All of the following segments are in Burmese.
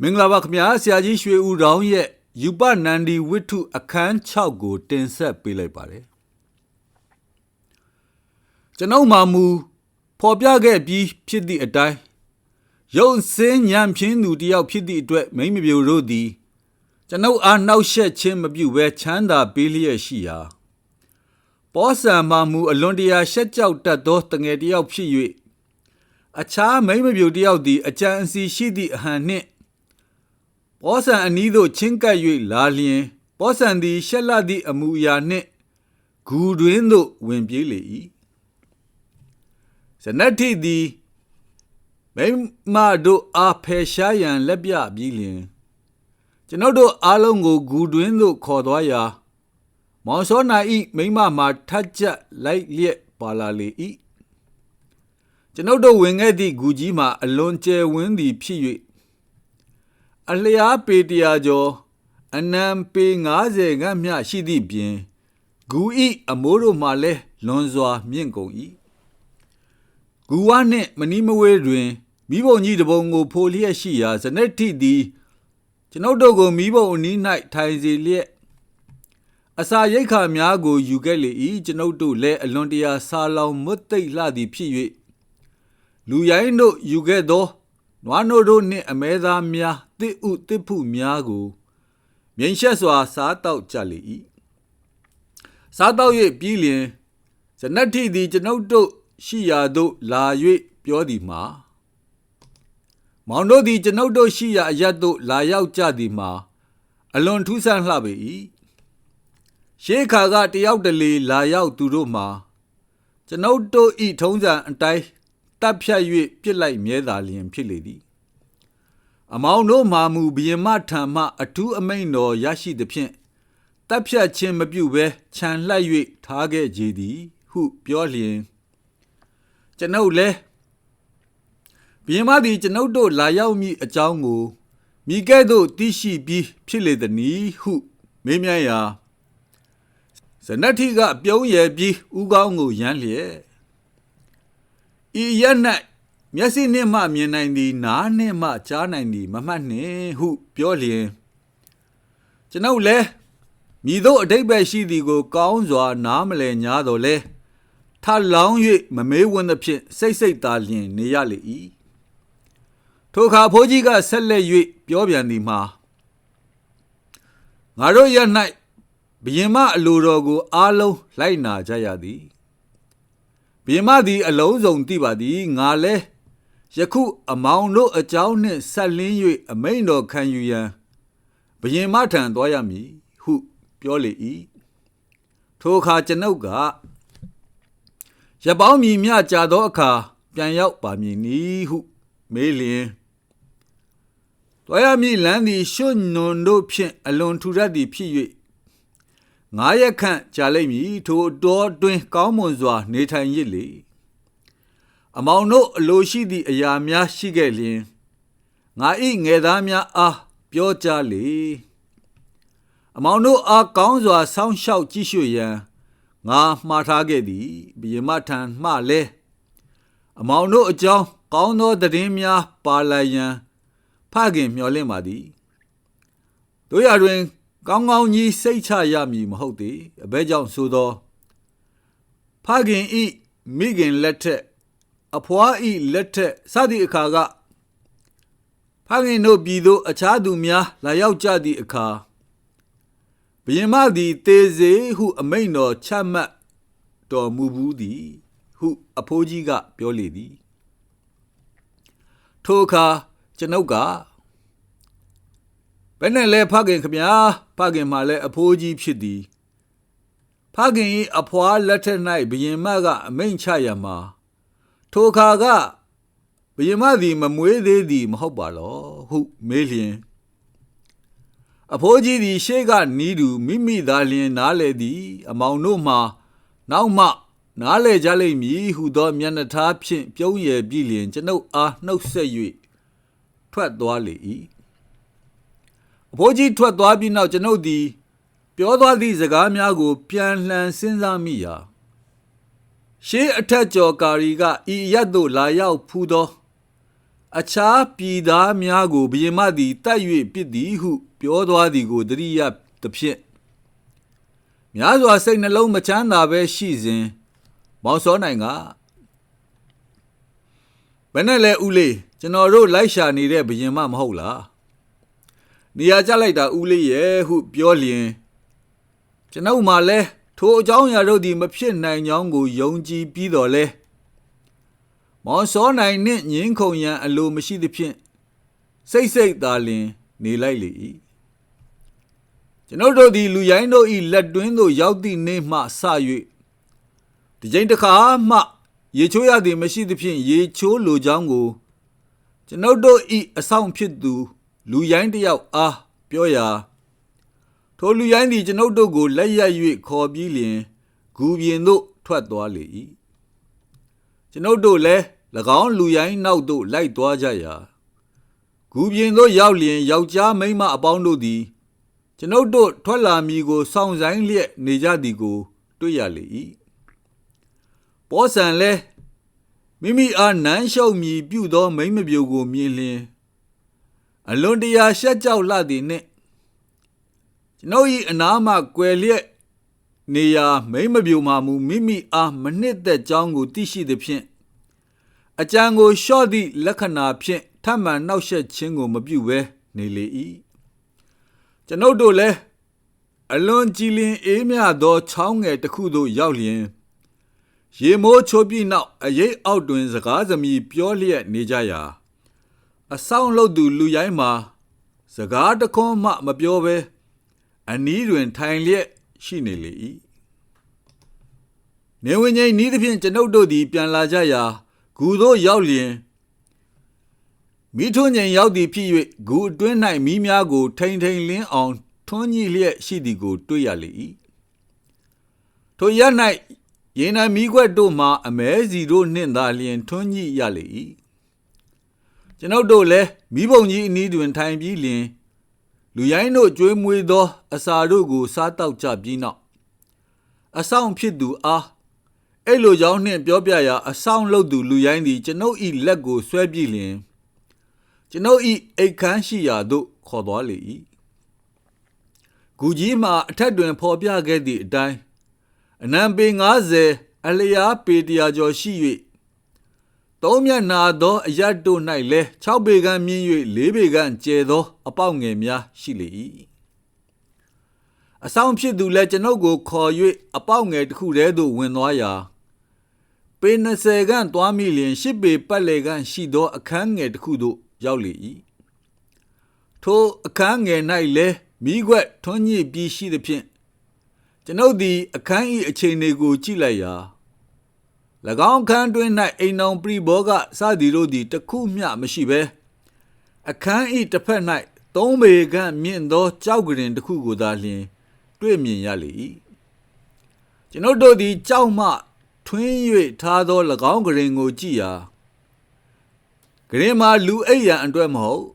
မင်္ဂလာပါခင်ဗျာဆရာကြီးရွှေဦးတောင်းရဲ့ယူပနန္ဒီဝိထုအခန်း6ကို တင်ဆက်ပေးလိုက်ပါတယ်ကျွန်ုပ်မှာမူဖော်ပြခဲ့ပြီးဖြစ်သည့်အတိုင်းရုံစင်းညံဖြင်းသူတယောက်ဖြစ်သည့်အတွက်မိမ့်မပြိုတို့သည်ကျွန်ုပ်အားနှောက်ယှက်ခြင်းမပြုဘဲချမ်းသာပေးလျက်ရှိရာပောဆံမှမူအလွန်တရာရှက်ကြောက်တတ်သောတငယ်တယောက်ဖြစ်၍အခြားမိမ့်မပြိုတယောက်သည်အကြံအစီရှိသည့်အဟန်နှင့် ပောဆန်အနီးသို့ချင်းကပ်၍လာလျင်ပောဆန်သည်ရှက်လသည့်အမူအရာနှင့်ဂူတွင်သို့ဝင်ပြေးလေ၏ဇနတ်ထိသည်မိမတို့အားဖယ်ရှားရန်လက်ပြပြီးလျင်ကျွန်ုပ်တို့အားလုံးကိုဂူတွင်သို့ခေါ်သွားရာမောင်စောနာဤမိမမှာထတ်ချက်လိုက်လျက်ပါလာလေ၏ကျွန်ုပ်တို့ဝင်ခဲ့သည့်ဂူကြီးမှာအလွန်ကျယ်ဝန်းသည်ဖြစ်၍ အလျားပေတရာကျော်အနံပေ90ခန့်မျှရှိသည့်ပြင်ဂူဤအမိုးတို့မှလည်းလွန်စွာမြင့်ကုန်၏ဂူဝနှင့်မနီးမဝေးတွင်မိဘုံကြီးတစ်ပုံကိုဖိုလျက်ရှိရာဇနက်ထိသည်ကျွန်ုပ်တို့ကိုမိဘုံအနီး၌ထိုင်စေလျက်အစာရိတ်ခါများကိုယူခဲ့လေ၏ကျွန်ုပ်တို့လည်းအလွန်တရာဆာလောင်မွတ်သိပ်လှသည်ဖြစ်၍လူရိုင်းတို့ယူခဲ့သောနွားနို့တို့နှင့်အမဲသားများ တစ်ဥတစ်ဖုများကိုမြိန်ရှက်စွာ စားတောက်ကြလေ၏စားတောက်၍ပြီးလျင်ဇနတ်ထိသည်ကျွန်ုပ်တို့ရှိရာသို့လာ၍ပြောသည်မှာမောင်တို့သည်ကျွန်ုပ်တို့ရှိရာအရတ်သို့လာရောက်ကြသည်မှာအလွန်ထူးဆန်းလှပေ၏ရှေးခါကတယောက်တလေလာရောက်သူတို့မှာကျွန်ုပ်တို့ဤထုံးစံအတိုင်းတပ်ဖြတ်၍ပြစ်လိုက်မြဲသာလျင်ဖြစ်လေသည် အမောင်တို့မာမူဘီယမထံမှအထူးအမိန်တော်ရရှိသဖြင့်တပ်ဖြတ်ခြင်းမပြုဘဲခြံလှပ်၍ထားခဲ့ကြသည် ဟုပြောလျင်ကျွန်ုပ်လည်းဘီယမသည်ကျွန်ုပ်တို့လာရောက်မိအကြောင်းကိုမိကဲ့သို့သိရှိပြီးဖြစ်လေသည်နီဟုမေးမြန်းရာဇနတ်ထီကပြုံးရယ်ပြီးဥကောင်းကိုရမ်းလျက်ဤရက်၌ မျက်စိနှင့်မှမြင်နိုင်သည် နားနှင့်မှကြားနိုင်သည် မမှတ်နှင့်ဟု ပြောလျင်ကျွန်ုပ်လည်းမြည်သောအတိတ်ပဲရှိသည်ကို ကောင်းစွာ နားမလည်냐တော်လဲထလောင်း၍မမေးဝန်းသဖြင့်စိတ်စိတ်သာလျင် နေရလေ၏ထိုအခါဖိုးကြီးကဆက်လက်၍ပြောပြန်သည်မှာငါတို့ရ၌ဘယင်မအလိုတော်ကို အားလုံးလိုက်နာကြရသည်ဘယင်မသည် အလုံးစုံသိပါသည်ငါလဲ ယခုအမောင်တို့အကြောင်းနှင့်ဆက်လင်း၍အမိန်တော်ခံယူရန်ဘယင်မထံသွားရမည်ဟုပြောလေ၏ထိုအခါကျွန်ုပ်ကရပောင်းမြည်မြကြာသောအခါပြန်ရောက်ပါမည်နီဟုမေးလျင်တွားရမည်လမ်းသည်ရွှွနွန်တို့ဖြင့်အလွန်ထူထပ်သည်ဖြစ်၍ငါးရက်ခန့်ကြာလိမ့်မည်ထိုတော်တွင်ကောင်းမွန်စွာနေထိုင်ရစ်လေ အမောင်တို့အလိုရှိသည့်အရာများရှိခဲ့လျင်ငါဤငယ်သားများအားပြောကြလေအမောင်တို့အားကောင်းစွာဆောင်းလျှောက်ကြည့်ရှုရန်ငါမှားထားခဲ့သည်ဘုရင်မထံမှလဲအမောင်တို့အကြောင်းကောင်းသောသတင်းများပါလာရန်ဖခင်မျှော်လင့်ပါသည်တို့ရတွင် ကောင်းကောင်းကြီးစိတ်ချရမည်မဟုတ်သေးအဘဲကြောင့်ဆိုသောဖခင်ဤမိခင်လက်ထက် အဖွားဤလက်ထက်စသည့်အခါကဖခင်တို့ပြည်သို့အခြားသူများလာရောက်ကြသည့်အခါဘယင်မသည်တေစေဟုအမိန်တော်ချမှတ်တော်မူဘူးသည် ဟုအဖိုးကြီးကပြောလေသည်ထိုအခါကျွန်ုပ်ကဘယ်နဲ့လဲဖခင်ခမညာဖခင်မှလည်းအဖိုးကြီးဖြစ်သည်ဖခင်၏အဖွားလက်ထက်၌ဘယင်မကအမိန်ချရမှာ ထိုအခါကဘယင်မသည်မမွေးသေးသည်မဟုတ်ပါလောဟုမေးလျင်အဖိုးကြီးသည်ရှေ့ကနီးသူမိမိသာလျင်နားလေသည် အမောင်တို့မှနောက်မှနားလေကြလိမ့်မည်ဟုသောမျက်နှာထားဖြင့်ပြုံးရယ်ပြီးလျင်ကျွန်ုပ်အားနှုတ်ဆက်၍ထွက်သွားလေ၏အဖိုးကြီးထွက်သွားပြီးနောက်ကျွန်ုပ်သည် ပြောသွားသည့်စကားများကို ပြန်လှန်စဉ်းစားမိရာ ရှေးအထက်ကျော်ကာရီကဤရက်သို့လာရောက်ဖူးသော အခြားပြည်သားများကိုဘုရင်မသည်တတ်၍ပစ်သည်ဟု ပြောသွားသည်ကိုတရိယသဖြင့်များစွာစိတ်နှလုံးမချမ်းသာပဲရှိစဉ်မောင်စောနိုင်ကဘယ်နဲ့လဲဦးလေးကျွန်တော်တို့လိုက်ရှာနေတဲ့ဘုရင်မမဟုတ်လားနေရာကျလိုက်တာဦးလေးရဲ့ဟုပြောလျင်ကျွန်ုပ်မှလည်း ထိုအကြောင်းအရာတို့သည်မဖြစ်နိုင်ကြောင်းကိုယုံကြည်ပြီးတော်လဲမောင်စောနိုင်နှင့်ညင်းခုန်ရန်အလိုမရှိသဖြင့်စိတ်စိတ်သာလျင်နေလိုက်လေ၏ကျွန်ုပ်တို့သည်လူရိုင်းတို့၏လက်တွင်းသို့ရောက်သည့်နေ့မှစ၍ဒီကြိမ်တစ်ခါမှရေချိုးရသည်မရှိသဖြင့်ရေချိုးလိုကြောင်းကိုကျွန်ုပ်တို့၏အဆောင်ဖြစ်သူ လူရိုင်းတစ်ယောက်အားပြောရာ ထိုလူရိုင်းသည်ကျွန်ုပ်တို့ကိုလက်ရက်၍ခေါ်ပြီးလျင်ဂူပြင်သို့ထွက်သွားလေ၏ကျွန်ုပ်တို့လည်း၎င်းလူရိုင်းနောက်သို့လိုက်သွားကြရာဂူပြင်သို့ရောက်လျင်ယောက်ျားမိန်းမအပေါင်းတို့သည်ကျွန်ုပ်တို့ထွက်လာမည်ကိုစောင့်ဆိုင်လျက်နေကြသည်ကို တွေ့ရလေ၏ပောဆန်လည်းမိမိအားနန်းရှုပ်မည်ပြုသောမိမ့်မပြိုကိုမြင်လျင်အလွန်တရာရှက်ကြောက်လှသည်နှင့် ကျွန်ုပ်၏အနားမှကွယ်လျက်နေရာမိမ့်မပြိုမှမူမိမိအားမနှစ်သက်ကြောင်းကိုသိရှိသည်ဖြင့်အကြံကိုလျှော့သည့်လက္ခဏာဖြင့်ထပ်မံနှောက်ယှက်ခြင်းကိုမပြုဘဲနေလေ၏ကျွန်ုပ်တို့လည်းအလွန်ကြည်လင်အေးမြသောချောင်းငယ်တစ်ခုသို့ရောက်လျင်ရေမိုးချိုးပြီးနောက်အရေးအောက်တွင်စကားသမီးပြောလျက်နေကြရာအဆောင်လုပ်သူလူရိုင်းမှာစကားတခွန်းမှမပြောဘဲ အနီးတွင်ထိုင်လျက်ရှိနေလေ၏နေဝင်ငိမ့်နီးသဖြင့်ကျွန်ုပ်တို့သည် ပြန်လာကြရာဂူသို့ရောက်လျင်မိထွန်းငိမ်ရောက်သည်ဖြစ်၍ဂူအတွင်း၌မိများကို ထိန်ထိန်လင်းအောင်ထွန်းကြီးလျက်ရှိသည်ကို တွေ့ရလေ၏ထိုရ၌ရေနံမီးခွက်တို့မှအမဲစီတို့နှင့်သာလျင်ထွန်းကြီးရလေ၏ကျွန်ုပ်တို့လည်းမိဘုံကြီးအနီးတွင်ထိုင်ပြီးလျင် လူရိုင်းတို့ကျွေးမွေးသော အစာတို့ကို စားတောက်ကြပြီးနောက်အဆောင်ဖြစ်သူအားအဲ့လိုကြောင့်နှင့်ပြောပြရာအဆောင်လုပ်သူလူရိုင်းသည်ကျွန်ုပ်၏လက်ကိုဆွဲပြီးလျင်ကျွန်ုပ်၏အိတ်ခမ်းရှိရာသို့ခေါ်သွားလေ၏ဂူကြီးမှအထက်တွင်ဖော်ပြခဲ့သည့်အတိုင်းအနံပေ90အလျားပေတရာကျော်ရှိ၍ သုံးမျက်နာသောအရတ်တို့၌လည်း6ပေခန့်မြင့်၍4ပေခန့်ကျယ်သော အပေါက်ငယ်များရှိလေ၏အဆောင်ဖြစ်သူလည်းကျွန်ုပ်ကိုခေါ်၍အပေါက်ငယ်တစ်ခုတည်းသို့ဝင်သွားရာပေ20ခန့်သွားမိလျင်10ပေပတ်လည်ခန့်ရှိသော အခန်းငယ်တစ်ခုသို့ရောက်လေ၏ထိုအခန်းငယ်၌လည်းမိခွက်ထွန်းညစ်ပြီးရှိသဖြင့်ကျွန်ုပ်သည်အခန်း၏အခြေအနေကိုကြည့်လိုက်ရာ၎ င်းအခန်းတွင်၌အိမ်တော်ပရိဘောကစသည်တို့သည်တခုမျှမရှိဘဲအခန်း၏တစ်ဖက်၌သုံးပေခန့်မြင့်သောကြောက်ကရင်တစ်ခုကိုသာလျှင် တွေ့မြင်ရလေ၏ကျွန်ုပ်တို့သည်ကြောက်မှထွင်း၍ထားသော၎င်းကရင်ကိုကြည့်ရာကရင်မှာလူအိပ်ရန်အတွက်မဟုတ်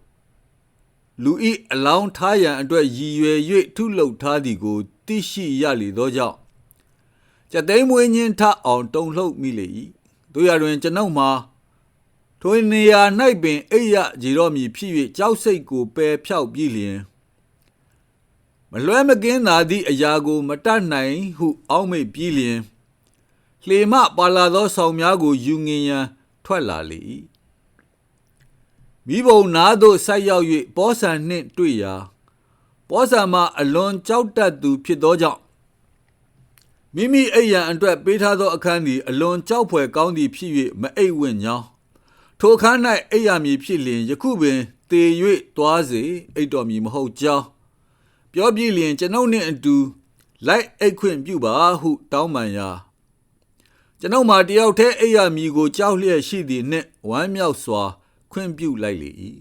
လူဤအလောင်းထားရန်အတွက်ရည်ရွယ်၍ထုလုပ်ထားသည်ကိုသိရှိရလေသောကြောင့် ကြသိမ်းမွေးခြင်းထအောင်တုံလှုပ်မိလေ၏တို့ရတွင်ကျွန်ုပ်မှာထိုနေရာ၌ပင်အိယကြည်တော်မူဖြစ်၍ကြောက်စိတ်ကိုပယ်ဖြောက်ပြီးလျင်မလွဲမကင်းသာသည့်အရာကိုမတတ်နိုင်ဟုအောက်မေ့ပြီးလျင်လှေမပါလာသောဆောင်များကိုယူငင်ရန်ထွက်လာလေ၏မိဘုံနာသို့ဆိုက်ရောက်၍ပောဆန်နှင့်တွေ့ရာပောဆန်မှအလွန်ကြောက်တတ်သူဖြစ်သောကြောင့် မိမိအိမ်ရန်အတွက်ပေးထားသောအခန်းသည်အလွန်ကြောက်ဖွယ်ကောင်းသည်ဖြစ်၍မအိပ်ဝင့်ကြောင်းထိုအခန်း၌အိပ်ရမည်ဖြစ်လျင်ယခုပင်တေ၍သွားစေအိပ်တော်မည်မဟုတ်ကြောင်းပြောပြလျင်ကျွန်ုပ်နှင့်အတူလိုက်အိတ်ခွင့်ပြုပါဟုတောင်းပန်ရာကျွန်ုပ်မှာတယောက်တည်းအိပ်ရမည်ကိုကြောက်လျက်ရှိသည်နှင့်ဝမ်းမြောက်စွာ ခွင့်ပြုလိုက်လေ၏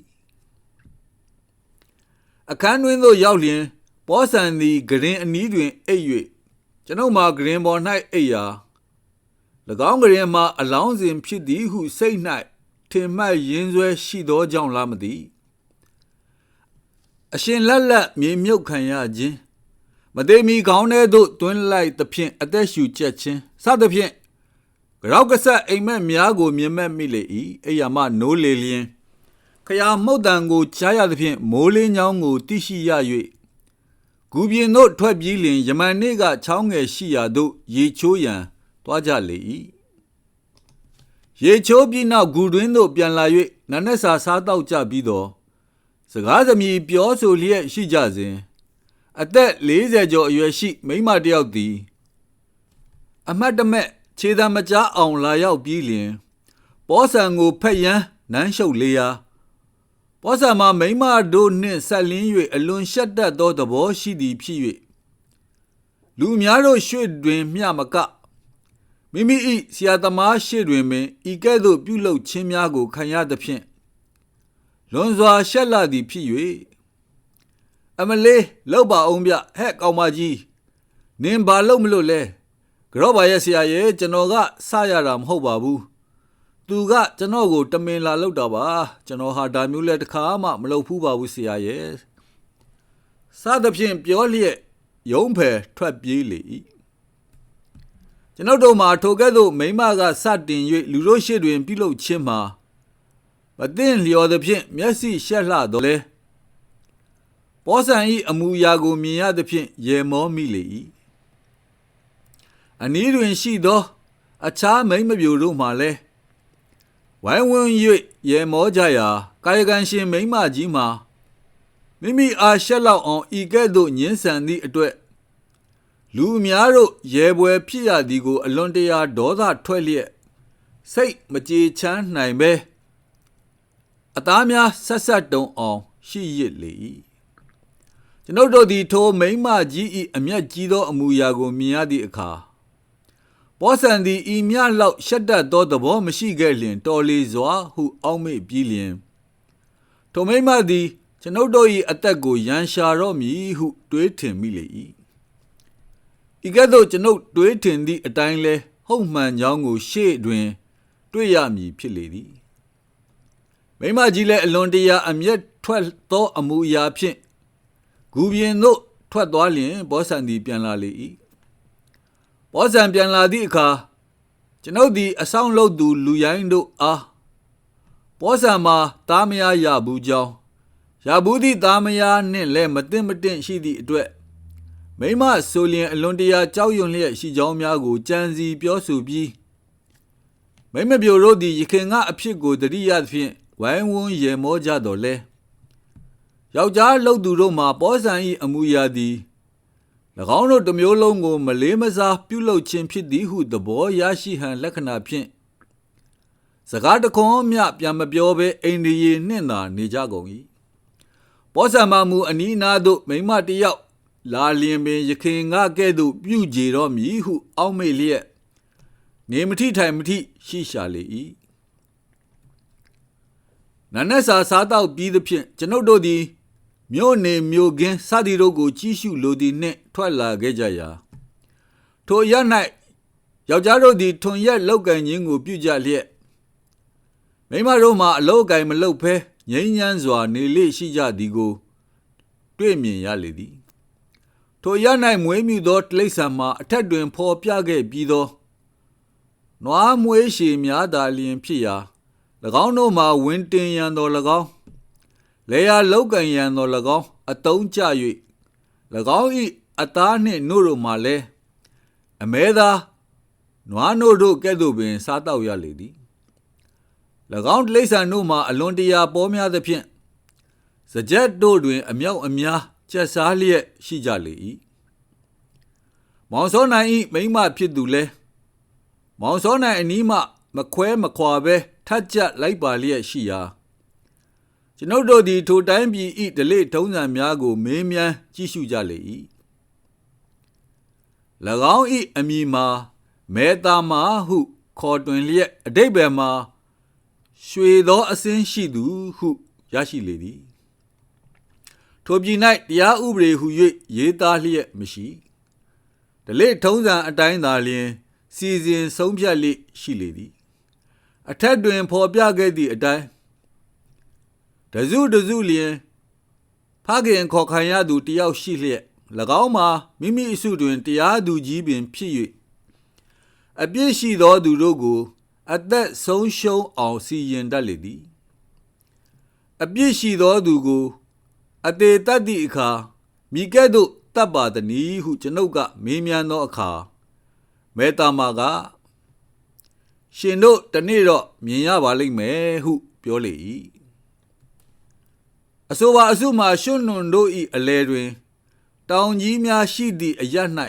အခန်းတွင်သို့ရောက်လျင် ပောဆန်သည်ဂရင်အနီးတွင်အိပ်၍ ကျွန်ုပ်မှာဂရင်ပေါ်၌အိပ်ရာ၎င်းဂရင်မှာအလောင်းစဉ်ဖြစ်သည်ဟုစိတ်၌ထင်မှတ်ရင်းဆွဲရှိသောကြောင့်လားမသိအရှင်လက်လက်မြေမြုပ်ခံရခြင်းမသေးမီခေါင်းထဲသို့တွင်းလိုက်သဖြင့်အသက်ရှူချက်ခြင်းစသဖြင့်ကြောက်ကဆက်အိမ်မက်များကိုမြင်မဲ့မိလေ၏အိယာမနိုးလေလျင်ခရာမှုတ်တံကိုကြားရသဖြင့်မိုးလင်းချောင်းကိုတိရှိရ၍ ဂူပြင်သို့ထွက်ပြေးလျင်ယမန်နေ့ကချောင်းငယ်ရှိရာသို့ရေချိုးရန်တွားကြလေ၏ရေချိုးပြီးနောက်ဂူတွင်သို့ပြန်လာ၍နတ်နက်စာစားတော့ကြပြီးတော့စကားသမီးပြောဆိုလျက်ရှိကြစဉ်အသက်40ကျော်အရွယ်ရှိမိန်းမတစ်ယောက်သည် အမတ်တမဲ့ခြေသာမကြားအောင်လာရောက်ပြီးလျင် ပောဆန်ကိုဖက်ရန်နန်းရှုပ်လေရာ ပောဆန်မှာမိန်းမတို့နှင့်ဆက်လင်း၍အလွန်ရှက်တတ်သောသဘောရှိသည်ဖြစ်၍လူများတို့ရွှေ့တွင်မျှမကမိမိ၏ဆရာသမားရှိတွင်ပင်ဤကဲ့သို့ပြုလုပ်ခြင်းများကိုခံရသဖြင့်လွန်စွာရှက်လာသည်ဖြစ်၍အမလေးလောက်ပါအောင်ဗျဟဲ့ကောင်မကြီးနင်ဘာလို့မလို့လဲကြောပါရဲ့ဆရာရဲ့ကျွန်တော်ကစရတာမဟုတ်ပါဘူး သူကကျွန်တော်ကို တမင်လာလောက်တာပါကျွန်တော်ဟာဒါမျိုးလဲတစ်ခါမှမလုပ်ဖူးပါဘူးဆရာရဲ့စသဖြင့်ပြောလျက်ယုံဖယ်ထွက်ပြေးလေ၏ကျွန်ုပ်တို့မှာထိုကဲ့သို့မိမကစတင်၍လူတို့ရှိတွင် ပြုလုပ်ခြင်းမှာမသိလျော်သဖြင့်မျက်စိရှက်လှတော်လဲပောဆန်ဤအမူအရာကိုမြင်ရသဖြင့်ရေမောမိလေ၏အနည်းတွင်ရှိသော အခြားမိမ့်မပြိုတို့မှလည်း ဝိုင်းဝန်း၍ရေမောကြရာကာယကံရှင်မိမ့်မကြီးမှာမိမိအားရှက်လောက်အောင်ဤကဲ့သို့ညှင်းဆန်သည့်အတွက်လူအများတို့ရဲပွဲဖြစ်ရသည်ကို အလွန်တရာဒေါသထွက်လျက်စိတ်မကြေချမ်းနိုင်ပဲအသားများဆက်ဆက်တုံအောင်ရှိရစ်လေ၏ကျွန်ုပ်တို့သည်ထိုမိမ့်မကြီး၏အမျက်ကြီးသောအမူအရာကိုမြင်ရသည့်အခါ ပောဆန်သည်ဤမြလောက်ရှက်တတ်သောသဘောမရှိခဲ့လျင်တော်လီစွာဟုအောက်မေ့ပြီးလျင်ထိုမိမ့်မသည်ကျွန်ုပ်တို့၏အသက်ကိုရန်ရှာတော့မည်ဟု တွေးထင်မိလေ၏ဤကဲ့သို့ကျွန်ုပ်တွေးထင်သည့်အတိုင်းလဲဟုတ်မှန်ကြောင်းကို ရှေ့တွင် တွေ့ရမည်ဖြစ်လေသည်မိမကြီးလည်းအလွန်တရာအမျက်ထွက်သောအမူအရာဖြင့်ဂူပြင်သို့ထွက်သွားလျင်ဘောဆန်သည်ပြန်လာလေ၏ ဘောဆန်ပြန်လာသည့်အခါကျွန်ုပ်သည်အဆောင်လုပ်သူလူရိုင်းတို့အားဘောဆန်မှာတားမယားရဘူးကြောင်းရဘူးသည့်သားမယားနှင့်လည်းမတင်မတင်ရှိသည့်အတွက်မိမဆိုလျင်အလွန်တရာကြောက်ရွံ့လျက်ရှိကြောင်းများကိုကြံစီပြောဆိုပြီးမိမပြိုတို့သည်ရခင်ကအဖြစ်ကိုတတိယသဖြင့်ဝိုင်းဝန်းရေမောကြတော်လဲယောက်ျားလှုပ်သူတို့မှာပောဆန်၏အမှုရာသည်၎ င်းတို့တစ်မျိုးလုံးကို မလေးမစားပြုလုပ်ခြင်းဖြစ်သည်ဟုသဘောရရှိဟန်လက္ခဏာဖြင့်စကားတခွန်းမျှပြန်မပြောဘဲအိန္ဒိယနှင့်သာနေကြကုန်၏ပောဆံမမူအနီးနားသို့မိမတယောက်လာလျင်ပင်ရခင်ငါကဲ့သို့ပြုကြတော်မည်ဟု အောက်မေ့လျက်နေမထိထိုင်မထိရှိရှာလေ၏နနက်စာစားတော့ပြီးသဖြင့်ကျွန်ုပ်တို့သည် မြို့နေမြို့ကင်းစသည်တို့ကိုကြီးစုလိုသည်နှင့်ထွက်လာခဲ့ကြရာထိုရ၌ယောက်ျားတို့သည်ထွန်ရက်လောက်ကန်ခြင်းကိုပြုကြလျက်မိမတို့မှာအလောက်ကန်မလောက်ဖဲငြိမ်းချမ်းစွာနေလေရှိကြသည်ကို တွေ့မြင်ရလေသည်ထိုရ၌မွေးမြူသောတိရစ္ဆာန်မှာအထက်တွင်ဖော်ပြခဲ့ပြီးသောနွားမွေးရှည်များသာလျင်ဖြစ်ရာ၎င်းတို့မှာဝင်းတင်ရန်တော်၎င်း လေယာလောက်ကံရန်တော်၎င်းအတုံးကြ၍၎င်း၏အသားနှင့်နို့တို့မှလည်းအမဲသာနွားနို့တို့ကဲ့သို့ပင် စားတော့ရလေသည်၎င်းတိရစ္ဆာန်တို့မှာအလွန်တရာပေါ်များသဖြင့်စကြက်တို့တွင် အမြောက်အများကျက်စားလျက်ရှိကြလေ၏မောင်စောနိုင်၏မိမဖြစ်သူလဲမောင်စောနိုင်အနီးမှ မခွဲမခွာပဲထတ်ကြလိုက်ပါလျက်ရှိရာ ကျွန်ုပ်တို့သည်ထိုတိုင်းပြည်ဤဒလိထုံးစံများကို မေးမြန်းကြည့်ရှုကြလေ၏၎င်းဤအမည်မှာမေတာမာဟု ခေါ်တွင်လျက်အတိတ်ဘယ်မှာရွှေသောအစင်းရှိသူဟုရရှိလေသည်ထိုပြည်၌တရားဥပဒေဟု၍ရေးသားလျက်မရှိဒလိထုံးစံအတိုင်းသာလျှင် စီစဉ်ဆုံးဖြတ်လိရှိလေသည် အထက်တွင် ဖော်ပြခဲ့သည့်အတိုင်း တစုတစုလျင်ဖခင်ခေါ်ခံရသူတယောက်ရှိလျက်၎င်းမှာမိမိအစုတွင်တရားသူကြီးပင်ဖြစ်၍အပြစ်ရှိသောသူတို့ကို အသက်ဆုံးရှုံးအောင်စီရင်တတ်လေသည်အပြစ်ရှိသောသူကို အသေးတတ်သည့်အခါမိကဲ့သို့တတ်ပါသည်နည်းဟုကျွန်ုပ်ကမေးမြန်းသောအခါမေတ္တာမာကရှင်တို့တနေ့တော့မြင်ရပါလိမ့်မယ်ဟုပြောလေ၏ အဆိုပါအစုမှာရွှွနွန်တို့၏အလဲတွင် တောင်ကြီးများရှိသည့်အရ၌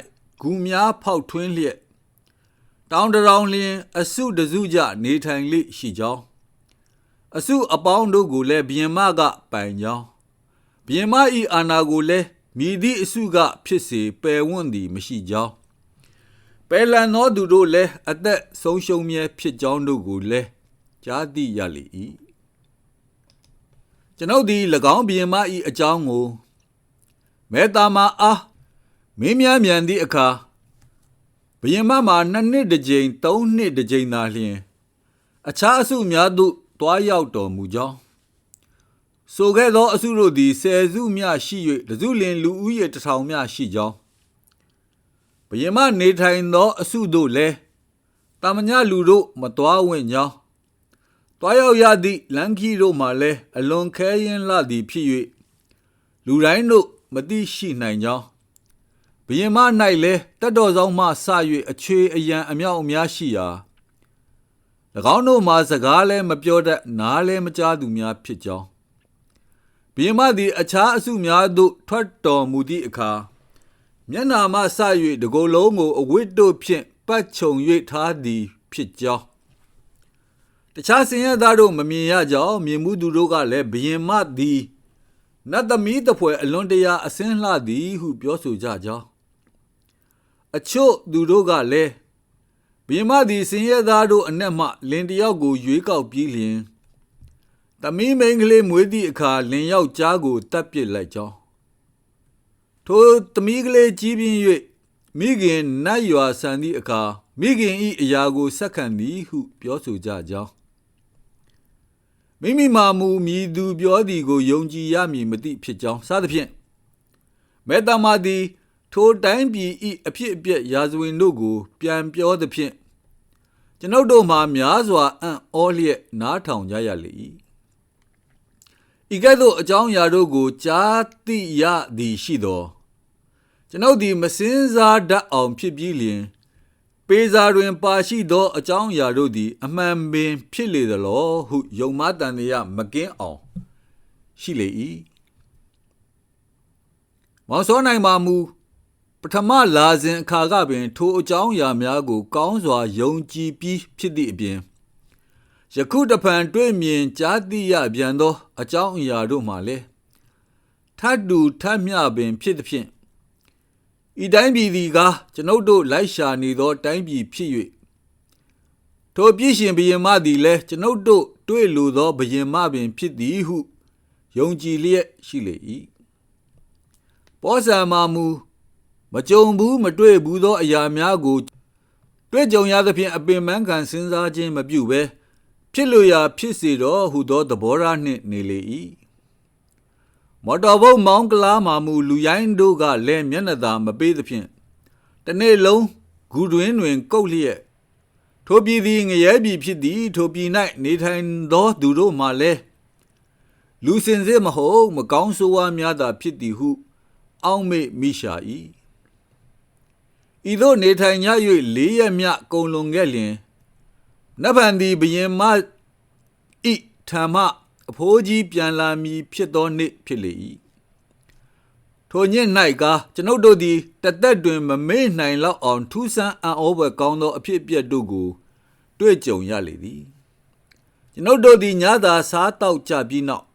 ဂူများဖောက်ထွင်းလျက်တောင်တရောင်လျင် အစုတစုကြနေထိုင်လိရှိကြောင်းအစုအပေါင်းတို့ကိုလည်းဘျင်မကပိုင်ကြောင်းဘျင်မဤအာနာကိုလည်းမြည်သည့်အစုက ဖြစ်စေပယ်ဝွန့်သည်မရှိကြောင်းပယ်လန်သောသူတို့လည်းအသက်ဆုံးရှုံးမြဲဖြစ်ကြောင်းတို့ကိုလည်းကြားသိရလေ၏ ကျွန်ုပ်သည်၎င်းဘျင်မဤအကြောင်းကိုမေတ္တာမအားမင်းများမြန်သည့်အခါဘယင်မမှာနှစ်နှစ်တစ်ကြိမ်သုံးနှစ်တစ်ကြိမ်သာလျှင် အခြားအစုများသို့တွားရောက်တော်မူကြောင်းဆိုခဲ့သော အစုတို့သည်ဆယ်စုမျှရှိ၍တစုလင်လူဦးရေတစ်ထောင်မျှရှိကြောင်းဘယင်မနေထိုင်သော အစုတို့လည်းတာမညလူတို့မတွားဝင်ကြောင်း တွားရောက်ရသည့်လန်ခီတို့မှလည်းအလွန်ခဲရင်လာသည်ဖြစ်၍လူတိုင်းတို့မသိရှိနိုင်ကြောင်းဘယင်မ၌လည်းတတ်တော်ဆောင်မှစ၍အချွေအယံအမြောက်အများရှိရာ၎င်းတို့မှာစကားလည်းမပြောတတ်နားလည်းမကြားသူများဖြစ်ကြောင်းဘယင်မသည်အခြားအစုများသို့ထွက်တော်မူသည့်အခါမျက်နာမှစ၍တကိုယ်လုံးကိုအဝိတ္တို့ဖြင့်ပတ်ခြုံ၍ထားသည်ဖြစ်ကြောင်း တခြားစင်ရသားတို့မမြင်ရကြောင်းမြင်မှုသူတို့ကလည်းဘယင်မသည်နတ်သမီးတပွဲအလွန်တရာအစင်းလှသည်ဟုပြောဆိုကြကြောင်းအချို့သူတို့ကလည်းဘိမသည်စင်ရသားတို့အနက်မှလင်တယောက်ကိုရွေးကောက်ပြီးလျင်သမီးမိန်ကလေးမွေးသည့်အခါလင်ယောက်ျားကိုတတ်ပစ်လိုက်ကြောင်းထိုသမီးကလေးကြီးပြင်း၍မိခင်နတ်ရွာဆန်သည့်အခါမိခင်ဤအရာကိုဆက်ခံသည်ဟုပြောဆိုကြကြောင်း မိမိမာမူမြည်သူပြောသည်ကိုယုံကြည်ရမည်မသိဖြစ်ကြောင်းစသဖြင့်မေတ္တာမာသည်ထိုတိုင်းပြည်ဤအဖြစ်အပျက်ရာဇဝင်တို့ကို ပြန်ပြောသဖြင့်ကျွန်ုပ်တို့မှာများစွာအံ့ဩလျက်နားထောင်ကြရလေ၏ဤကဲ့သို့အကြောင်းအရာတို့ကိုကြားသိရသည်ရှိသော ကျွန်ုပ်သည်မစင်းစားတတ်အောင်ဖြစ်ပြီးလျင် ပေစာတွင်ပါရှိသော အကြောင်းအရာတို့သည် အမှန်ပင် ဖြစ်လေသလောဟုယုံမတန်ရမကင်းအောင် ရှိလေ၏မောင်စောနိုင်မှာမူပထမလာစဉ်အခါကပင် ထိုအကြောင်းအရာများကို ကောင်းစွာယုံကြည်ပြီးဖြစ်သည့်အပြင်ယခုတဖန်တွေ့မြင်ကြားသိရပြန်သော အကြောင်းအရာတို့မှလည်းထတ်တူထတ်မြပင် ဖြစ်သဖြင့် ဤတိုင်းပြည်သည်ကကျွန်ုပ်တို့လိုက်ရှာနေသောတိုင်းပြည်ဖြစ်၍ထိုပြည့်ရှင်ဘုရင်မသည်လည်းကျွန်ုပ်တို့တွေ့လိုသောဘုရင်မပင်ဖြစ်သည်ဟုယုံကြည်လျက်ရှိလေ၏ပောဇာမာမူမကြုံဘူးမတွေ့ဘူးသောအရာများကိုတွေ့ကြုံရသဖြင့်အပင်ပန်းခံစဉ်းစားခြင်းမပြုဘဲဖြစ်လို့ရာဖြစ်စေတော့ဟုသောသဘောထားနှင့်နေလေ၏ မော်တော်ဘုတ်မောင်းကလားမာမူလူရိုင်းတို့ကလည်းမျက်နှာသာမပေးသဖြင့်တနေ့လုံးဂူတွင်တွင် ကုတ်လျက်ထိုပြည်သည်ငရဲပြည်ဖြစ်သည်ထိုပြည်၌နေထိုင်သောသူတို့မှလည်းလူစင်စစ်မဟုတ်မကောင်းဆိုးဝါးများသာဖြစ်သည်ဟု အောက်မေ့မိရှာ၏ဤသို့နေထိုင်ကြ၍လေးရက်မြကုံလွန်ခဲ့လျင်နဗန်သည်ဘယင်မဤထမ အဖိုးကြီးပြန်လာမည်ဖြစ်သောနေ့ဖြစ်လေ၏ထိုညစ်၌ကကျွန်ုပ်တို့သည်တသက်တွင်မမေ့နိုင်လောက်အောင်ထူးဆန်းအံ့ဩဖွယ်ကောင်းသောအဖြစ်အပျက်တို့ကို တွေ့ကြုံရလေသည်ကျွန်ုပ်တို့သည်ညသာစားတောက်ကြပြီးနောက်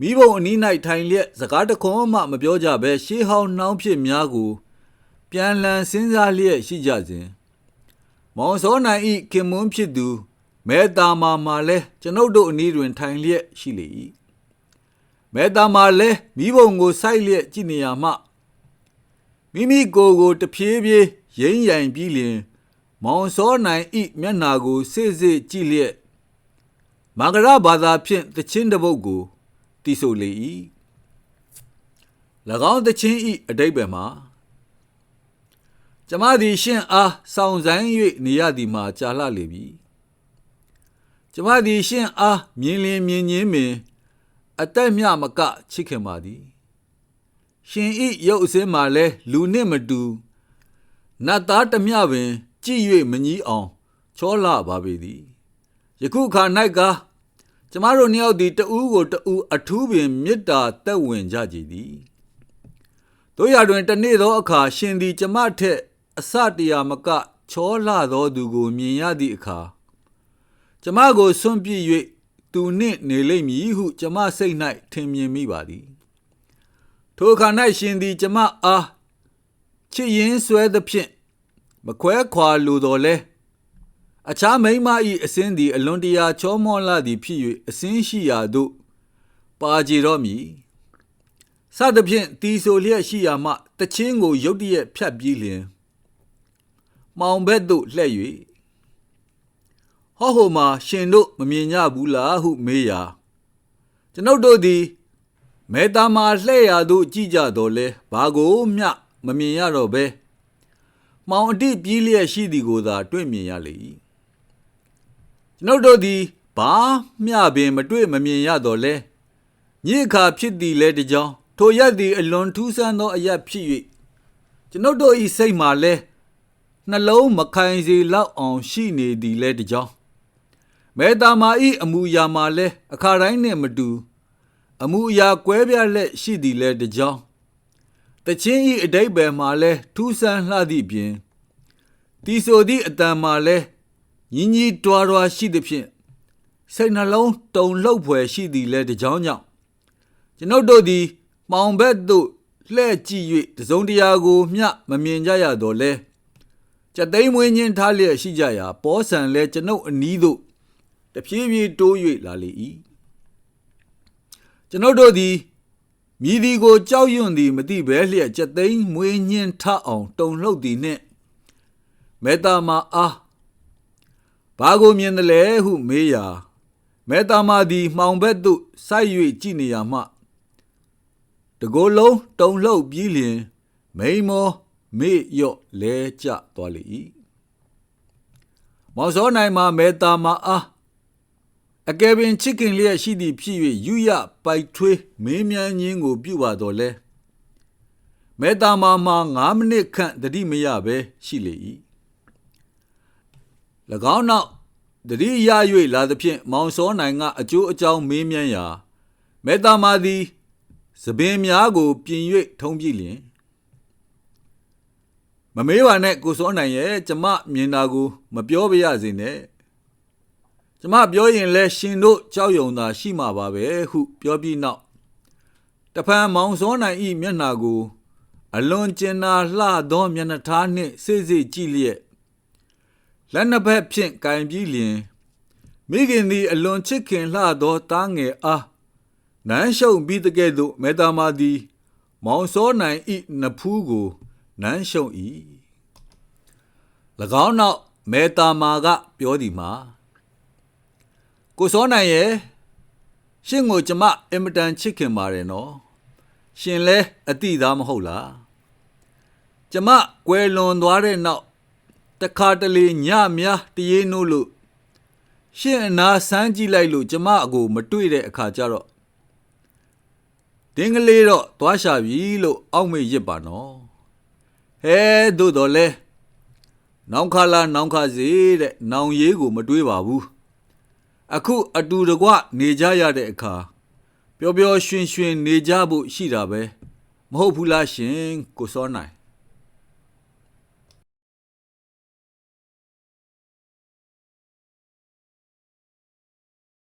မိဘုံအနီး၌ထိုင်လျက်စကားတခွန်းမှမပြောကြဘဲရှေးဟောင်းနှောင်းဖြစ်များကို ပြန်လည်စဉ်းစားလျက်ရှိကြစဉ်မောင်စောနိုင်ဤခင်မွန်းဖြစ်သူ မဲတာမာမာလဲကျွန်ုပ်တို့အနီးတွင်ထိုင်လျက်ရှိလေ၏မဲတာမာလဲမိဘုံကိုစိုက်လျက်ကြည့်နေရမှမိမိကိုယ်ကိုတဖြည်းဖြည်းရိမ့်ရိုင်ပြီးလျင် မောင်စောနိုင်ဤမျက်နာကိုစိတ်စိတ်ကြည့်လျက်မဂရဘာသာဖြင့်တချင်းတပုတ်ကိုတီးဆိုလေ၏၎င်းတချင်းဤအတိတ်ပဲမှာကျမသည်ရှင့်အားဆောင်ဆိုင်၍နေရသည်မှာကြာလှလေပြီ ကျမသည်ရှင့်အားမြင်လင်းမြင်ချင်းပင်အသက်မြမကချစ်ခင်ပါသည် ရှင်ဤရုပ်အစင်းမှာလဲလူနှင့်မတူနတ်သားတစ်မျှပင် ကြည်၍မကြီးအောင်ချောလာပါပေသည်ယခုခါ၌ကကျမတို့နှစ်ယောက်သည်တဦးကိုတဦးအထူးပင်မေတ္တာသက်ဝင်ကြကြည်သည်တို့ရတွင်တနေ့သောအခါရှင်သည် ကျမထက်အစတရာမကချောလာသောသူကိုမြင်ရသည့်အခါ ကျမကိုဆွန့်ပစ်၍သူနှင့်နေလိမ့်မည်ဟု ကျမစိတ်၌ထင်မြင်မိပါသည်ထိုအခါ၌ရှင်သည် ကျမအားချစ်ရင်ဆွဲသဖြင့်မခွဲခွာလိုတော်လဲအခြားမိန်းမ၏အစင်းသည် အလွန်တရာချောမောလာသည်ဖြစ်၍အစင်းရှိရာသို့ပါကြတော့မည်စသဖြင့်တီဆိုလျက်ရှိရာမှတချင်းကိုရုတ်တရက်ဖြတ်ပြီးလျင်မောင်ဘက်သို့လှည့်၍ ဟောဟိုမှာရှင်တို့မမြင်ကြဘူးလားဟုမေးရာကျွန်ုပ်တို့သည်မေတ္တာမှာလှည့်ရာသို့ကြည့်ကြတော်လဲဘာကိုမျှမမြင်ရတော့ဘဲမောင်အတိပြေးလျက်ရှိသည်ကိုသာ တွေ့မြင်ရလေ၏ကျွန်ုပ်တို့သည်ဘာမျှပင်မတွေ့မမြင်ရတော့လဲညစ်ခါဖြစ်သည်လဲတကြောင်ထိုရက်သည်အလွန်ထူးဆန်းသောအရက်ဖြစ်၍ကျွန်ုပ်တို့၏စိတ်မှာလဲနှလုံးမခိုင်စေလောက်အောင်ရှိနေသည်လဲတကြောင် မေတ္တာမာဤအမူအရာမှာလဲအခါတိုင်းနှင့်မတူအမူအရာကွဲပြားလက်ရှိသည်လဲတကြောင်တချင်းဤအတိတ်ဘယ်မှာလဲထူးဆန်းလှသည့်ပြင်တီဆိုသည့်အတန်မှာလဲညီညီတွားတွားရှိသဖြင့်စိတ်နှလုံးတုန်လှုပ်ဖွယ်ရှိသည်လဲတကြောင်ကြောင့်ကျွန်ုပ်တို့သည်မောင်ဘက်သို့လှဲ့ကြည့်၍တစုံတရာကိုမျှမမြင်ကြရတော့လဲကြက်သိမ်းမွေးခြင်းထားလျက်ရှိကြရာ ပောဆန်လဲကျွန်ုပ်အနီးသို့ တဖြည်းဖြည်းတိုး၍လာလေ၏ကျွန်ုပ်တို့သည်မြည်သည်ကိုကြောက်ရွံ့သည်မသိဘဲလျက်ကြက်သိမ်းမွေးညင်းထအောင်တုံလှုပ်သည်နှင့်မေတ္တာမာအားဘာကိုမြင်တယ်လဲဟုမေးရာမေတ္တာမာသည်မှောင်ဘက်သို့ဆိုက်၍ကြည့်နေရမှတကိုယ်လုံးတုံလှုပ်ပြီးလျင် မိန်မောမေ့ရော့လဲကျသွားလေ၏မောင်စောနိုင်မှာမေတ္တာမာအား အကယ်ပင်ချစ်ခင်လျက်ရှိသည်ဖြစ်၍ယူရပိုက်ထွေးမင်းမြန်းခြင်းကို ပြုပါတော်လဲမေတ္တာမာမှာ9မိနစ်ခန့်တတိမရဘဲရှိလေ၏၎င်းနောက်တတိရ၍လာသဖြင့်မောင်စောနိုင်ကအကျိုးအကြောင်းမေးမြန်းရာမေတ္တာမာသည်သပင်များကို ပြင်၍ထုံးပြလျင်မမေးပါနဲ့ကိုစောနိုင်ရဲ့ကျမမြင်တာကို မပြောပြရစေနဲ့ ကျမပြောရင်လဲရှင်တို့ကြောက်ရွံသာရှိမှာပါပဲဟုပြောပြီးနောက်တဖန်မောင်စောနိုင်ဤမျက်နှာကို အလွန်ကျင်နာလှသောမျက်နှာသားနှင့်စိတ်စိတ်ကြည့်လျက်လက်နှစ်ဖက်ဖြင့်ကင်ပြီးလျင်မိခင်သည်အလွန်ချစ်ခင်လှသောသားငယ်အားနန်းရှုံပြီးတကဲ့သို့မေတ္တာမာသည် မောင်စောနိုင်ဤနဖူးကိုနန်းရှုံ၏၎င်းနောက်မေတ္တာမာကပြောသည်မှာ ကိုစောနိုင်ရဲ့ရှင်ကိုကျမအင်မတန်ချစ်ခင်ပါတယ်နော်ရှင်လဲအတိသားမဟုတ်လားကျမကွယ်လွန်သွားတဲ့နောက်တခါတလေညများတရေနိုးလို့ရှင်အနာဆန်းကြည့်လိုက်လို့ကျမအကိုမတွေ့တဲ့အခါကျတော့တင်းကလေးတော့သွားရှာပြီလို့အောက်မေ့ရစ်ပါနော်ဟဲတို့တော်လဲနောင်ခလာနောင်ခစီတဲ့နောင်ရေးကိုမတွေးပါဘူး အခုအတူတကွနေကြရတဲ့အခါပျော်ပျော်ရွှင်ရွှင်နေကြဖို့ရှိတာပဲမဟုတ်ဘူးလားရှင်ကိုစောနိုင်